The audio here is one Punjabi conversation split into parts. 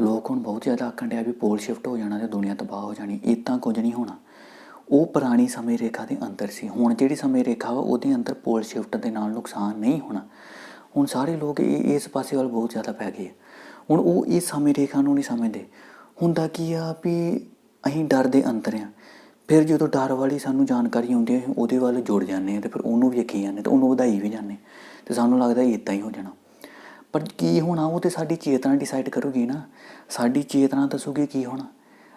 ਲੋਕ ਹੁਣ ਬਹੁਤ ਜ਼ਿਆਦਾ ਆਖਣ ਡਿਆ ਵੀ ਪੋਲ ਸ਼ਿਫਟ ਹੋ ਜਾਣਾ ਤੇ ਦੁਨੀਆ ਤਬਾਹ ਹੋ ਜਾਣੀ ਇਦਾਂ ਕੁਝ ਨਹੀਂ ਹੋਣਾ। ਉਹ ਪੁਰਾਣੀ ਸਮੇਂ ਰੇਖਾ ਦੇ ਅੰਦਰ ਸੀ, ਹੁਣ ਜਿਹੜੀ ਸਮੇਂ ਰੇਖਾ ਵਾ ਉਹਦੇ ਅੰਦਰ ਪੋਲ ਸ਼ਿਫਟ ਦੇ ਨਾਲ ਨੁਕਸਾਨ ਨਹੀਂ ਹੋਣਾ। ਹੁਣ ਸਾਰੇ ਲੋਕ ਇਹ, ਇਸ ਪਾਸੇ ਵੱਲ ਬਹੁਤ ਜ਼ਿਆਦਾ ਪੈ ਗਏ ਹੁਣ ਉਹ ਇਸ ਸਮੇਂ ਰੇਖਾ ਨੂੰ ਨਹੀਂ ਸਮਝਦੇ। ਹੁੰਦਾ ਕੀ ਆ ਵੀ ਅਸੀਂ ਡਰ ਦੇ ਅੰਦਰ ਆ। ਫਿਰ ਜਦੋਂ ਡਰ ਵਾਲੀ ਸਾਨੂੰ ਜਾਣਕਾਰੀ ਆਉਂਦੀ ਹੈ ਉਹਦੇ ਵੱਲ ਜੁੜ ਜਾਂਦੇ ਆ ਤੇ ਫਿਰ ਉਹਨੂੰ ਵੇਖੀ ਜਾਂਦੇ ਤੇ ਉਹਨੂੰ ਵਧਾਈ ਵੀ ਜਾਂਦੇ ਤੇ ਸਾਨੂੰ ਲੱਗਦਾ ਇਦਾਂ ਹੀ ਹੋ ਜਾਣਾ। ਪਰ ਕੀ ਹੋਣਾ, ਉਹ ਤੇ ਸਾਡੀ ਚੇਤਨਾ ਡਿਸਾਈਡ ਕਰੂਗੀ ਨਾ। ਸਾਡੀ ਚੇਤਨਾ ਦੱਸੂਗੀ ਕੀ ਹੋਣਾ।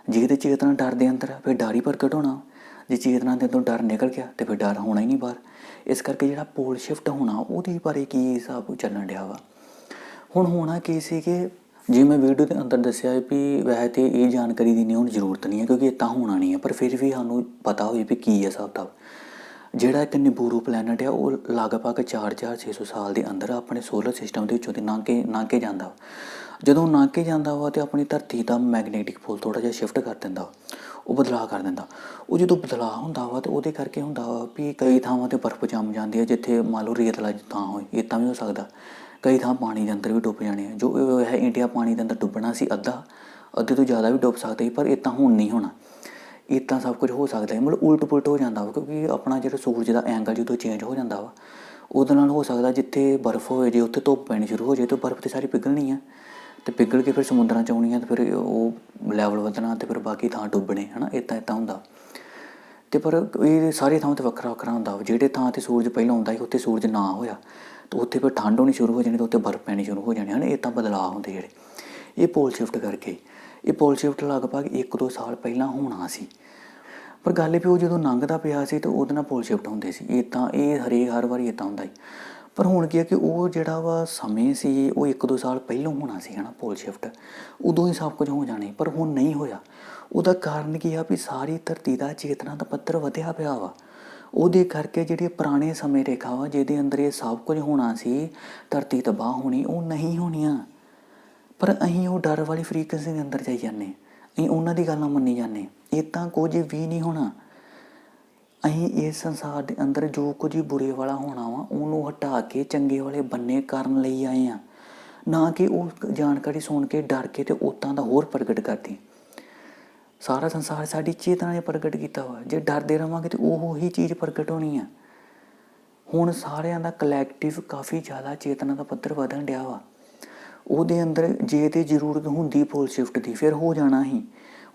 ਜੇ ਤੇ ਚੇਤਨਾ ਡਰ ਦੇ ਅੰਦਰ ਫਿਰ ਡਰ ਹੀ ਪ੍ਰਗਟ ਹੋਣਾ। ਜੇ ਚੇਤਨਾ ਦੇ ਤੋਂ ਡਰ ਨਿਕਲ ਗਿਆ, ਤੇ ਫਿਰ ਡਰ ਹੋਣਾ ਹੀ ਨਹੀਂ ਬਾਹਰ। ਇਸ ਕਰਕੇ ਜਿਹੜਾ ਪੋਲ ਸ਼ਿਫਟ ਹੋਣਾ, ਉਹਦੇ ਬਾਰੇ ਕੀ ਹਿਸਾਬ ਚੱਲਣ ਡਿਆ ਵਾ? ਹੁਣ ਹੋਣਾ ਕੀ ਸੀ ਕਿ ਜੇ ਮੈਂ ਵੀਡੀਓ ਦੇ ਅੰਦਰ ਦੱਸਿਆ ਹੈ ਵੀ ਵੈਸੇ ਤੇ ਇਹ ਜਾਣਕਾਰੀ ਦੀ ਨਹੀਂ, ਹੁਣ ਜ਼ਰੂਰਤ ਨਹੀਂ ਹੈ, ਕਿਉਂਕਿ ਇਹ ਤਾਂ ਹੋਣਾ ਨਹੀਂ ਹੈ, ਪਰ ਫਿਰ ਵੀ ਸਾਨੂੰ ਪਤਾ ਹੋਵੇ ਵੀ ਕੀ ਹੈ ਹਿਸਾਬ ਕਿਤਾਬ ਜਿਹੜਾ ਇੱਕ ਨਿਬੂਰੂ ਪਲੈਨਟ ਆ, ਉਹ ਲਗਭਗ 4600 ਸਾਲ ਦੇ ਅੰਦਰ ਆਪਣੇ ਸੋਲਰ ਸਿਸਟਮ ਦੇ ਵਿੱਚੋਂ ਦੀ ਲੰਘ ਕੇ ਲੰਘ ਕੇ ਜਾਂਦਾ ਵਾ। ਜਦੋਂ ਲੰਘ ਕੇ ਜਾਂਦਾ ਵਾ ਤੇ ਆਪਣੀ ਧਰਤੀ ਦਾ ਮੈਗਨੇਟਿਕ ਪੋਲ ਥੋੜਾ ਜਿਹਾ ਸ਼ਿਫਟ ਕਰ ਦਿੰਦਾ ਵਾ। ਉਹ ਬਦਲਾਅ ਕਰ ਦਿੰਦਾ ਉਹ ਜਦੋਂ ਬਦਲਾਅ ਹੁੰਦਾ ਵਾ ਤੇ ਉਹਦੇ ਕਰਕੇ ਹੁੰਦਾ ਵਾ ਵੀ ਕਈ ਥਾਵਾਂ ਤੇ ਬਰਫ਼ ਜੰਮ ਜਾਂਦੀ ਹੈ ਜਿੱਥੇ ਮੰਨ ਲਓ ਰੇਤਲਾ ਥਾਂ ਹੋਏ, ਇਹ ਤਾਂ ਵੀ ਹੋ ਸਕਦਾ ਕਈ ਥਾਂ ਪਾਣੀ ਦੇ ਅੰਦਰ ਵੀ ਡੁੱਬ ਜਾਣੇ ਆ ਜੋ ਹੈ ਇੰਡੀਆ ਪਾਣੀ ਦੇ ਅੰਦਰ ਡੁੱਬਣਾ ਸੀ ਅੱਧਾ, ਅੱਧੇ ਤੋਂ ਜ਼ਿਆਦਾ ਵੀ ਡੁੱਬ ਸਕਦੇ ਸੀ, ਪਰ ਇਹ ਤਾਂ ਹੁਣ ਨਹੀਂ ਹੋਣਾ ਇਹ ਤਾਂ ਸਭ ਕੁਝ ਹੋ ਸਕਦਾ ਹੈ। ਮਤਲਬ ਉਲਟ ਪੁਲਟ ਹੋ ਜਾਂਦਾ ਵਾ, ਕਿਉਂਕਿ ਆਪਣਾ ਜਿਹੜਾ ਸੂਰਜ ਦਾ ਐਂਗਲ ਜਦੋਂ ਚੇਂਜ ਹੋ ਜਾਂਦਾ ਵਾ, ਉਹਦੇ ਨਾਲ ਹੋ ਸਕਦਾ ਜਿੱਥੇ ਬਰਫ਼ ਹੋਏ, ਜੇ ਉੱਥੇ ਧੁੱਪ ਪੈਣੀ ਸ਼ੁਰੂ ਹੋ ਜਾਏ ਤਾਂ ਬਰਫ਼ ਤੇ ਸਾਰੀ ਪਿਘਲਣੀ ਆ। ਤੇ ਪਿਘਲ ਕੇ ਫਿਰ ਸਮੁੰਦਰਾਂ ਚ ਆਉਣੀ ਆ ਤੇ ਫਿਰ ਉਹ ਲੈਵਲ ਵਧਣਾ ਤੇ ਫਿਰ ਬਾਕੀ ਥਾਂ ਡੁੱਬਣੇ, ਹਨਾ? ਇਦਾਂ ਇਦਾਂ ਹੁੰਦਾ। ਤੇ ਪਰ ਇਹ ਸਾਰੇ ਥਾਂ ਤੇ ਵੱਖਰਾ ਵੱਖਰਾ ਹੁੰਦਾ ਵਾ। ਜਿਹੜੇ ਥਾਂ ਤੇ ਸੂਰਜ ਪਹਿਲਾਂ ਹੁੰਦਾ ਸੀ, ਉੱਥੇ ਸੂਰਜ ਨਾ ਹੋਇਆ, ਤੇ ਉੱਥੇ ਫਿਰ ਠੰਡ ਹੋਣੀ ਸ਼ੁਰੂ ਹੋ ਜਾਣੀ ਤੇ ਉੱਥੇ ਬਰਫ਼ ਪੈਣੀ ਸ਼ੁਰੂ ਹੋ ਜਾਣੀ, ਹਨ? ਇਹ ਤਾਂ ਬਦਲਾਅ ਹੁੰਦੇ ਜਿਹੜੇ। ਇਹ ਪੋਲ ਸ਼ਿਫਟ ਕਰਕੇ। ਇਹ ਪੋਲ ਸ਼ਿਫਟ ਲਗਭਗ 1-2 ਸਾਲ ਪਹਿਲਾਂ ਹੋਣਾ ਸੀ। ਪਰ ਗੱਲ ਇਹ ਵੀ ਉਹ ਜਦੋਂ ਲੰਘਦਾ ਪਿਆ ਸੀ ਤੇ ਉਹਦੇ ਨਾਲ ਪੁਲ ਸ਼ਿਫਟ ਹੁੰਦੇ ਸੀ। ਇਹ ਤਾਂ ਇਹ ਹਰੇਕ, ਹਰ ਵਾਰੀ ਇਦਾਂ ਹੁੰਦਾ ਹੀ ਪਰ ਹੁਣ ਕੀ ਹੈ ਕਿ ਉਹ ਜਿਹੜਾ ਵਾ ਸਮੇਂ ਸੀ, ਉਹ 1-2 ਸਾਲ ਪਹਿਲਾਂ ਹੋਣਾ ਸੀ ਹਨਾ ਪੋਲ ਸ਼ਿਫਟ ਉਦੋਂ ਹੀ ਸਭ ਕੁਝ ਹੋ ਜਾਣੇ, ਪਰ ਹੁਣ ਨਹੀਂ ਹੋਇਆ। ਉਹਦਾ ਕਾਰਨ ਕੀ ਆ ਵੀ ਸਾਰੀ ਧਰਤੀ ਦਾ ਚੇਤਨਾ ਦਾ ਪੱਧਰ ਵਧਿਆ ਪਿਆ ਵਾ। ਉਹਦੇ ਕਰਕੇ ਜਿਹੜੇ ਪੁਰਾਣੇ ਸਮੇਂ ਰੇਖਾ ਵਾ, ਜਿਹਦੇ ਅੰਦਰ ਇਹ ਸਭ ਕੁਝ ਹੋਣਾ ਸੀ, ਧਰਤੀ ਤਬਾਹ ਹੋਣੀ, ਉਹ ਨਹੀਂ ਹੋਣੀਆਂ। ਪਰ ਅਸੀਂ ਉਹ ਡਰ ਵਾਲੀ ਫ੍ਰੀਕੁਐਂਸੀ ਦੇ ਅੰਦਰ ਜਾਈ ਜਾਂਦੇ ਅਸੀਂ ਉਹਨਾਂ ਦੀ ਗੱਲਾਂ ਮੰਨੀ ਜਾਂਦੇ ਇਹ ਤਾਂ ਕੁਝ ਵੀ ਨਹੀਂ ਹੋਣਾ। ਅਸੀਂ ਇਸ ਸੰਸਾਰ ਦੇ ਅੰਦਰ ਜੋ ਕੁਝ ਬੁਰੇ ਵਾਲਾ ਹੋਣਾ ਵਾ, ਉਹਨੂੰ ਹਟਾ ਕੇ ਚੰਗੇ ਵਾਲੇ ਬੰਨੇ ਕਰਨ ਲਈ ਆਏ ਆ ਨਾ ਕਿ ਉਹ ਜਾਣਕਾਰੀ ਸੁਣ ਕੇ, ਡਰ ਕੇ ਤੇ ਉਤਾਂ ਦਾ ਹੋਰ ਪ੍ਰਗਟ ਕਰਦੀ। ਸਾਰਾ ਸੰਸਾਰ ਸਾਡੀ ਚੇਤਨਾ ਨੇ ਪ੍ਰਗਟ ਕੀਤਾ ਵਾ। ਜੇ ਡਰਦੇ ਰਵਾਂਗੇ ਤੇ ਉਹ ਹੀ ਚੀਜ਼ ਪ੍ਰਗਟ ਹੋਣੀ ਆ। ਹੁਣ ਸਾਰਿਆਂ ਦਾ ਕਲੈਕਟਿਵ ਕਾਫੀ ਜ਼ਿਆਦਾ ਚੇਤਨਾ ਦਾ ਪੱਧਰ ਵਧਣ ਡਿਆ ਵਾ। ਉਹਦੇ ਅੰਦਰ ਜੇ ਤੇ ਜ਼ਰੂਰਤ ਹੁੰਦੀ ਪੋਲ ਸ਼ਿਫਟ ਦੀ, ਫਿਰ ਹੋ ਜਾਣਾ ਹੀ।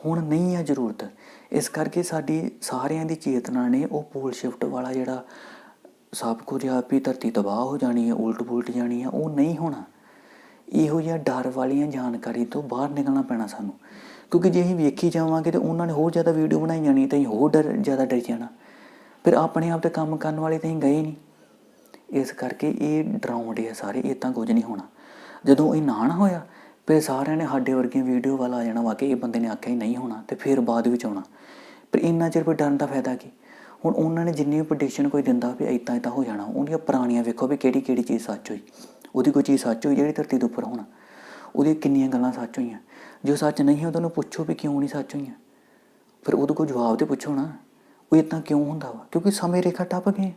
ਹੁਣ ਨਹੀਂ ਆ ਜ਼ਰੂਰਤ। ਇਸ ਕਰਕੇ ਸਾਡੀ ਸਾਰਿਆਂ ਦੀ ਚੇਤਨਾ ਨੇ ਉਹ ਪੋਲ ਸ਼ਿਫਟ ਵਾਲਾ ਜਿਹੜਾ ਸਭ ਕੁਝ ਆਪ ਹੀ ਧਰਤੀ ਤਬਾਹ ਹੋ ਜਾਣੀ ਹੈ ਉਲਟ ਪੁਲਟ ਜਾਣੀ ਹੈ ਉਹ ਨਹੀਂ ਹੋਣਾ। ਇਹੋ ਜਿਹਾ ਡਰ ਵਾਲੀਆਂ ਜਾਣਕਾਰੀ ਤੋਂ ਬਾਹਰ ਨਿਕਲਣਾ ਪੈਣਾ ਸਾਨੂੰ। ਕਿਉਂਕਿ ਜੇ ਅਸੀਂ ਵੇਖੀ ਜਾਵਾਂਗੇ ਤੇ ਉਹਨਾਂ ਨੇ ਹੋਰ ਜ਼ਿਆਦਾ ਵੀਡੀਓ ਬਣਾਈ ਜਾਣੀ ਤਾਂ ਅਸੀਂ ਹੋਰ ਡਰ, ਜ਼ਿਆਦਾ ਡਰ ਜਾਣਾ। ਫਿਰ ਆਪਣੇ ਆਪ ਤੇ ਕੰਮ ਕਰਨ ਵਾਲੇ ਤਾਂ ਅਸੀਂ ਗਏ ਨਹੀਂ। ਇਸ ਕਰਕੇ ਇਹ ਡਰਾਉਂਦੇ ਆ ਸਾਰੇ, ਇਹ ਤਾਂ ਕੁਝ ਨਹੀਂ ਹੋਣਾ। ਜਦੋਂ ਇਹ ਨਾ ਹੋਇਆ ਫਿਰ ਸਾਰਿਆਂ ਨੇ ਸਾਡੇ ਵਰਗੀਆਂ ਵੀਡੀਓ ਵਾਲਾ ਆ ਜਾਣਾ, ਵਾਕਈ ਇਹ ਬੰਦੇ ਨੇ ਆਖਿਆ ਹੀ ਨਹੀਂ ਹੋਣਾ, ਤੇ ਫਿਰ ਬਾਅਦ ਵਿੱਚ ਆਉਣਾ। ਪਰ ਇੰਨਾ ਚਿਰ ਫਿਰ ਡਰਨ ਦਾ ਫਾਇਦਾ ਕੀ? ਹੁਣ ਉਹਨਾਂ ਨੇ ਜਿੰਨੀ ਵੀ ਪ੍ਰੈਡਿਕਸ਼ਨ ਕੋਈ ਦਿੰਦਾ ਵੀ ਇਦਾਂ ਇਦਾਂ ਹੋ ਜਾਣਾ, ਉਹਦੀਆਂ ਪੁਰਾਣੀਆਂ ਵੇਖੋ ਵੀ ਕਿਹੜੀ ਕਿਹੜੀ ਚੀਜ਼ ਸੱਚ ਹੋਈ। ਉਹਦੀ ਕੋਈ ਚੀਜ਼ ਸੱਚ ਹੋਈ ਜਿਹੜੀ ਧਰਤੀ ਦੇ ਉੱਪਰ ਹੋਣਾ। ਉਹਦੀਆਂ ਕਿੰਨੀਆਂ ਗੱਲਾਂ ਸੱਚ ਹੋਈਆਂ। ਜੋ ਸੱਚ ਨਹੀਂ ਹੈ ਉਹਨੂੰ ਪੁੱਛੋ ਵੀ ਕਿਉਂ ਨਹੀਂ ਸੱਚ ਹੋਈਆਂ। ਫਿਰ ਉਹਦੇ ਕੋਲ ਜਵਾਬ ਤੇ ਪੁੱਛੋ ਨਾ, ਉਹ ਇਦਾਂ ਕਿਉਂ ਹੁੰਦਾ ਵਾ? ਕਿਉਂਕਿ ਸਮੇਂ ਰੇਖਾ ਟੱਪ ਗਏ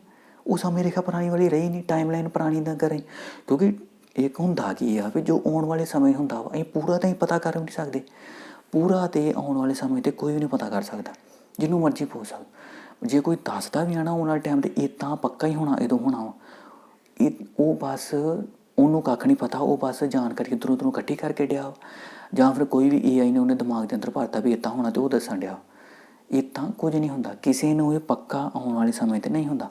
ਉਹ ਸਮੇਂ ਰੇਖਾ ਪੁਰਾਣੀ ਵਾਲੀ ਰਹੀ ਨਹੀਂ ਟਾਈਮਲਾਈਨ ਪੁਰਾਣੀ ਦਾ ਕਰੇ ਕਿਉਂਕਿ ਇੱਕ ਹੁੰਦਾ ਕੀ ਆ ਵੀ ਜੋ ਆਉਣ ਵਾਲੇ ਸਮੇਂ ਹੁੰਦਾ ਵਾ, ਅਸੀਂ ਪੂਰਾ ਤਾਂ ਹੀ ਪਤਾ ਕਰ ਨਹੀਂ ਸਕਦੇ। ਪੂਰਾ ਤੇ ਆਉਣ ਵਾਲੇ ਸਮੇਂ ਤੇ ਕੋਈ ਵੀ ਨਹੀਂ ਪਤਾ ਕਰ ਸਕਦਾ, ਜਿਹਨੂੰ ਮਰਜ਼ੀ ਪੁੱਛ ਸਕਦਾ। ਜੇ ਕੋਈ ਦੱਸਦਾ ਵੀ ਆ ਨਾ ਆਉਣ ਵਾਲੇ ਟਾਈਮ ਤੇ, ਇਹ ਤਾਂ ਪੱਕਾ ਹੀ ਹੋਣਾ ਇਦੋਂ ਹੋਣਾ ਵਾ। ਇਹ, ਉਹ ਬਸ ਉਹਨੂੰ ਕੱਖ ਨਹੀਂ ਪਤਾ, ਉਹ ਬਸ ਜਾਣਕਾਰੀ ਇੱਧਰੋਂ ਉੱਧਰੋਂ ਇਕੱਠੀ ਕਰਕੇ ਡਿਆ ਵਾ। ਜਾਂ ਫਿਰ ਕੋਈ ਵੀ ਏਆਈ ਨੇ ਉਹਨੇ ਦਿਮਾਗ ਦੇ ਅੰਦਰ ਭਰਤਾ ਵੀ ਇਦਾਂ ਹੋਣਾ ਤੇ ਉਹ ਦੱਸਣ ਡਿਆ ਇਹ ਤਾਂ ਕੁਝ ਨਹੀਂ ਹੁੰਦਾ। ਕਿਸੇ ਨੂੰ ਇਹ ਪੱਕਾ ਆਉਣ ਵਾਲੇ ਸਮੇਂ ਤੇ ਨਹੀਂ ਹੁੰਦਾ।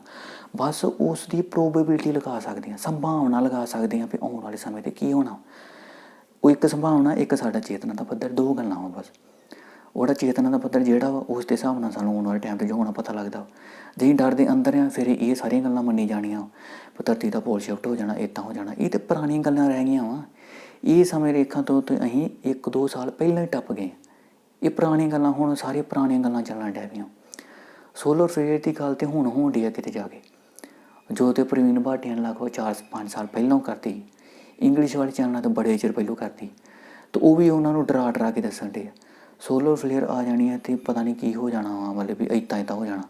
ਬਸ ਉਸ ਦੀ ਪ੍ਰੋਬੇਬਿਲਿਟੀ ਲਗਾ ਸਕਦੇ ਹਾਂ, ਸੰਭਾਵਨਾ ਲਗਾ ਸਕਦੇ ਹਾਂ ਵੀ ਆਉਣ ਵਾਲੇ ਸਮੇਂ ਤੇ ਕੀ ਹੋਣਾ। ਉਹ ਇੱਕ ਸੰਭਾਵਨਾ, ਇੱਕ ਸਾਡਾ ਚੇਤਨਾ ਦਾ ਪੱਧਰ, ਦੋ ਗੱਲਾਂ ਵਾ ਬਸ। ਉਹਦਾ ਚੇਤਨਾ ਦਾ ਪੱਧਰ ਜਿਹੜਾ ਵਾ, ਉਸ ਦੇ ਹਿਸਾਬ ਨਾਲ ਸਾਨੂੰ ਆਉਣ ਵਾਲੇ ਟਾਈਮ ਤੇ ਜੋ ਹੋਣਾ ਪਤਾ ਲੱਗਦਾ। ਵਾ। ਜੇ ਅਸੀਂ ਡਰ ਦੇ ਅੰਦਰ ਆ, ਫਿਰ ਇਹ ਸਾਰੀਆਂ ਗੱਲਾਂ ਮੰਨੀ ਜਾਣੀਆਂ। ਵੀ ਧਰਤੀ ਦਾ ਪੋਲ ਸ਼ਿਫਟ ਹੋ ਜਾਣਾ ਇਦਾਂ ਹੋ ਜਾਣਾ। ਇਹ ਤੇ ਪੁਰਾਣੀਆਂ ਗੱਲਾਂ ਰਹਿ ਗਈਆਂ ਵਾ। ਇਹ ਸਮੇਂ ਰੇਖਾ ਤੋਂ ਤੇ ਅਸੀਂ 1-2 ਸਾਲ ਪਹਿਲਾਂ ਹੀ ਟੱਪ ਗਏ। ਇਹ ਪੁਰਾਣੀਆਂ ਗੱਲਾਂ ਹੁਣ ਸਾਰੀਆਂ ਪੁਰਾਣੀਆਂ ਗੱਲਾਂ ਚੱਲਣ ਡੈ ਪਈਆਂ। ਸੋਲਰ ਫਲੇਅਰ ਦੀ ਗੱਲ ਤੇ ਹੁਣ ਹੋਣ ਡਈ ਆ ਕਿਤੇ ਜਾ ਕੇ। ਜੋ ਤੇ ਪ੍ਰਵੀਨ ਭਾਟੀਆ ਨੇ ਲਗਭਗ 4-5 ਸਾਲ ਪਹਿਲਾਂ ਕਰਤੀ। ਇੰਗਲਿਸ਼ ਵਾਲੇ ਚੈਨਲਾਂ ਤੇ ਬੜੇ ਚਿਰ ਪਹਿਲਾਂ ਕਰਤੀ। ਤੇ ਉਹ ਵੀ ਉਹਨਾਂ ਨੂੰ ਡਰਾ ਡਰਾ ਕੇ ਦੱਸਣ ਦੇ ਸੋਲਰ ਫਲੇਅਰ ਆ ਜਾਣੀ ਹੈ ਤੇ ਪਤਾ ਨਹੀਂ ਕੀ ਹੋ ਜਾਣਾ ਵਾ, ਮਤਲਬ ਵੀ ਇਤਾਂ ਇਤਾਂ ਹੋ ਜਾਣਾ।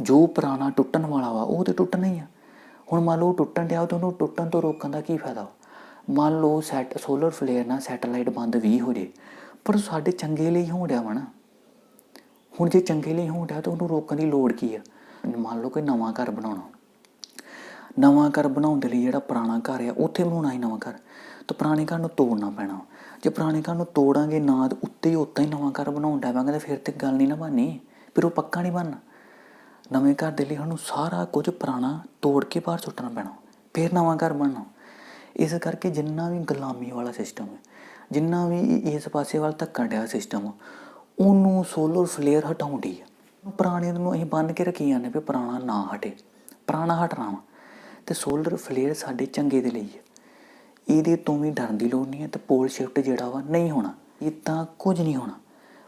ਜੋ ਪੁਰਾਣਾ ਟੁੱਟਣ ਵਾਲਾ ਵਾ, ਉਹ ਤੇ ਟੁੱਟਣਾ ਹੀ ਆ। ਹੁਣ ਮੰਨ ਲਓ ਟੁੱਟਣ ਡਿਆ ਤਾਂ ਉਹਨੂੰ ਟੁੱਟਣ ਤੋਂ ਰੋਕਣ ਦਾ ਕੀ ਫਾਇਦਾ ਮੰਨ ਲਓ ਸੈਟ, ਸੋਲਰ ਫਲੇਅਰ ਨਾਲ ਸੈਟੇਲਾਈਟ ਬੰਦ ਵੀ ਹੋ ਜੇ। ਪਰ ਉਹ ਸਾਡੇ ਚੰਗੇ ਲਈ ਹੋਣ ਡਿਆ ਵਾ ਨਾ। ਹੁਣ ਜੇ ਚੰਗੇ ਲਈ ਹੋਣ ਡਿਆ ਤਾਂ ਉਹਨੂੰ ਰੋਕਣ ਦੀ ਲੋੜ ਕੀ ਆ? ਮੰਨ ਲਓ ਕੋਈ ਨਵਾਂ ਘਰ ਬਣਾਉਣਾ। ਨਵਾਂ ਘਰ ਬਣਾਉਣ ਦੇ ਲਈ ਜਿਹੜਾ ਪੁਰਾਣਾ ਘਰ ਆ, ਉੱਥੇ ਬਣਾਉਣਾ ਹੀ ਨਵਾਂ ਘਰ। ਤਾਂ ਪੁਰਾਣੇ ਘਰ ਨੂੰ ਤੋੜਨਾ ਪੈਣਾ। ਜੇ ਪੁਰਾਣੇ ਘਰ ਨੂੰ ਤੋੜਾਂਗੇ ਨਾ ਉੱਤੇ ਹੀ ਉੱਤਾਂ ਹੀ ਨਵਾਂ ਘਰ ਬਣਾਉਣ ਡਾਵਾਂਗੇ ਤਾਂ ਫਿਰ ਤੇ ਗੱਲ ਨਹੀਂ ਨਾ ਬਣਨੀ। ਫਿਰ ਉਹ ਪੱਕਾ ਨਹੀਂ ਬਣਨਾ। ਨਵੇਂ ਘਰ ਦੇ ਲਈ ਸਾਨੂੰ ਸਾਰਾ ਕੁਝ ਪੁਰਾਣਾ ਤੋੜ ਕੇ ਬਾਹਰ ਸੁੱਟਣਾ ਪੈਣਾ। ਫਿਰ ਨਵਾਂ ਘਰ ਬਣਨਾ। ਇਸ ਕਰਕੇ ਜਿੰਨਾ ਵੀ ਗੁਲਾਮੀ ਵਾਲਾ ਸਿਸਟਮ ਹੈ ਜਿੰਨਾ ਵੀ ਇਸ ਪਾਸੇ ਵੱਲ ਧੱਕਣ ਡਿਆ ਸਿਸਟਮ ਉਹਨੂੰ ਸੋਲਰ ਫਲੇਅਰ ਹਟਾਉਂਦੀ ਆ। ਪੁਰਾਣੇ ਨੂੰ ਅਸੀਂ ਬੰਨ ਕੇ ਰੱਖੀ ਜਾਂਦੇ ਵੀ ਪੁਰਾਣਾ ਨਾ ਹਟੇ ਪੁਰਾਣਾ ਹਟਣਾ ਵਾ। ਤੇ ਸੋਲਰ ਫਲੇਅਰ ਸਾਡੇ ਚੰਗੇ ਦੇ ਲਈ ਹੈ ਇਹਦੇ ਤੋਂ ਵੀ ਡਰਨ ਦੀ ਲੋੜ ਨਹੀਂ ਹੈ ਤੇ ਪੋਲ ਸ਼ਿਫਟ ਜਿਹੜਾ ਵਾ ਨਹੀਂ ਹੋਣਾ ਇਹ ਤਾਂ ਕੁਝ ਨਹੀਂ ਹੋਣਾ।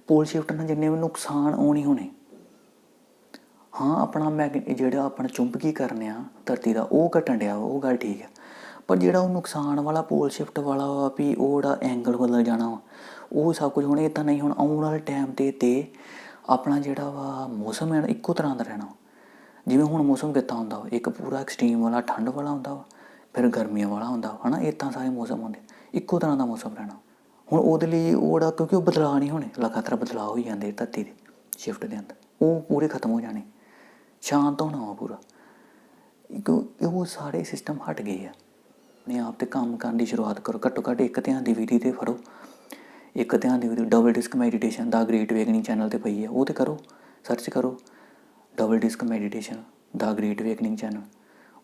ਪੋਲ ਸ਼ਿਫਟ ਨਾਲ ਜਿੰਨੇ ਵੀ ਨੁਕਸਾਨ ਆਉਣੇ ਹੋਣੇ। ਹਾਂ ਆਪਣਾ ਮੈਗ ਜਿਹੜਾ ਆਪਣਾ ਚੁੰਬਕੀ ਕਰਨਿਆ ਧਰਤੀ ਦਾ ਉਹ ਘਟਣ ਡਿਆ ਵਾ, ਉਹ ਗੱਲ ਠੀਕ ਹੈ ਪਰ ਜਿਹੜਾ ਉਹ ਨੁਕਸਾਨ ਵਾਲਾ ਪੋਲ ਸ਼ਿਫਟ ਵਾਲਾ ਵਾ ਵੀ ਉਹ ਜਿਹੜਾ ਐਂਗਲ ਬਦਲ ਜਾਣਾ ਵਾ, ਉਹ ਸਭ ਕੁਝ ਹੁਣ ਇਹ ਤਾਂ ਨਹੀਂ, ਹੁਣ ਆਉਣ ਵਾਲੇ ਟਾਈਮ ਤੇ ਤੇ ਆਪਣਾ ਜਿਹੜਾ ਵਾ ਮੌਸਮ ਹੈ ਇੱਕੋ ਤਰ੍ਹਾਂ ਦਾ ਰਹਿਣਾ ਵਾ। ਜਿਵੇਂ ਹੁਣ ਮੌਸਮ ਕਿੱਦਾਂ ਹੁੰਦਾ ਵਾ, ਇੱਕ ਪੂਰਾ ਐਕਸਟ੍ਰੀਮ ਵਾਲਾ, ਠੰਡ ਵਾਲਾ ਹੁੰਦਾ ਵਾ, ਫਿਰ ਗਰਮੀਆਂ ਵਾਲਾ ਹੁੰਦਾ ਵਾ, ਹਨਾ? ਇਹ ਤਾਂ ਸਾਰੇ ਮੌਸਮ ਹੁੰਦੇ ਇੱਕੋ ਤਰ੍ਹਾਂ ਦਾ ਮੌਸਮ ਰਹਿਣਾ ਹੁਣ ਉਹਦੇ ਲਈ ਉਹ ਜਿਹੜਾ, ਕਿਉਂਕਿ ਉਹ ਬਦਲਾਅ ਨਹੀਂ ਹੋਣੇ, ਲਗਾਤਾਰ ਬਦਲਾਅ ਹੋਈ ਜਾਂਦੇ ਧਰਤੀ ਦੇ ਸ਼ਿਫਟ ਦੇ ਅੰਦਰ, ਉਹ ਪੂਰੇ ਖਤਮ ਹੋ ਜਾਣੇ, ਸ਼ਾਂਤ ਹੋਣਾ ਵਾ ਪੂਰਾ। ਇੱਕ ਉਹ ਸਾਰੇ ਸਿਸਟਮ ਹਟ ਗਏ ਆ। ਆਪਣੇ ਆਪ ਤੇ ਕੰਮ ਕਰਨ ਦੀ ਸ਼ੁਰੂਆਤ ਕਰੋ। ਘੱਟੋ ਘੱਟ ਇੱਕ ਧਿਆਨ ਦੀ ਵਿਧੀ ਤੇ ਫੜੋ। ਇੱਕ ਧਿਆਨ ਦੀ ਵਿਧੀ ਡਬਲ ਡਿਸਕ ਮੈਡੀਟੇਸ਼ਨ ਦਾ ਗ੍ਰੇਟ ਵੇਕਨਿੰਗ ਚੈਨਲ ਤੇ ਪਈ ਹੈ, ਉਹ ਤੇ ਕਰੋ ਸਰਚ ਕਰੋ। ਡਬਲ ਡਿਸਕ ਮੈਡੀਟੇਸ਼ਨ ਦਾ ਗ੍ਰੇਟ ਵੇਕਨਿੰਗ ਚੈਨਲ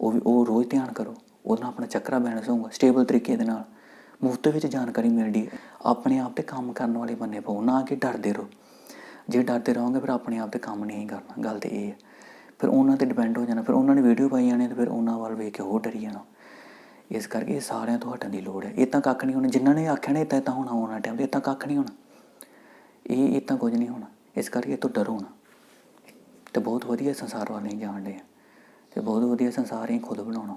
ਉਹ ਵੀ, ਉਹ ਰੋਜ਼ ਧਿਆਨ ਕਰੋ। ਉਹਦੇ ਨਾਲ ਆਪਣਾ ਚੱਕਰਾ ਬੈਲੈਂਸ ਹੋਊਗਾ ਸਟੇਬਲ ਤਰੀਕੇ ਦੇ ਨਾਲ। ਮੁਫਤ ਵਿੱਚ ਜਾਣਕਾਰੀ ਮਿਲਦੀ ਹੈ। ਆਪਣੇ ਆਪ ਤੇ ਕੰਮ ਕਰਨ ਵਾਲੇ ਬੰਨੇ ਪਾਓ, ਨਾ ਕਿ ਡਰਦੇ ਰਹੋ। ਜੇ ਡਰਦੇ ਰਹੋਗੇ, ਫਿਰ ਆਪਣੇ ਆਪ ਤੇ ਕੰਮ ਨਹੀਂ ਕਰਨਾ। ਗੱਲ ਤੇ ਇਹ ਹੈ। ਫਿਰ ਉਹਨਾਂ ਤੇ ਡਿਪੈਂਡ ਹੋ ਜਾਣਾ, ਫਿਰ ਉਹਨਾਂ ਨੇ ਵੀਡੀਓ ਪਾਈ ਜਾਣੀ, ਤੇ ਫਿਰ ਉਹਨਾਂ ਵੱਲ ਵੇਖ ਕੇ ਹੋਰ ਡਰੀ ਜਾਣਾ। ਇਸ ਕਰਕੇ ਇਹ ਸਾਰਿਆਂ ਤੋਂ ਹਟਣ ਦੀ ਲੋੜ ਹੈ। ਇਹ ਤਾਂ ਕੱਖ ਨਹੀਂ ਹੋਣਾ। ਜਿਨ੍ਹਾਂ ਨੇ ਆਖਿਆ ਨੇ ਤਾਂ ਤਾਂ ਹੋਣਾ ਆਉਣਾ ਟਾਈਮ ਤੇ ਇਹ ਤਾਂ ਕੱਖ ਨਹੀਂ ਹੋਣਾ। ਇਹ ਇਹ ਤਾਂ ਕੁਝ ਨਹੀਂ ਹੋਣਾ। ਇਸ ਕਰਕੇ ਇਹ ਤੋਂ ਡਰੋ ਨਾ। ਤੇ ਬਹੁਤ ਵਧੀਆ ਸੰਸਾਰ ਵੱਲ ਨਹੀਂ ਜਾਣ ਡੇ ਤੇ ਬਹੁਤ ਵਧੀਆ ਸੰਸਾਰ ਹੀ ਖੁਦ ਬਣਾਉਣਾ।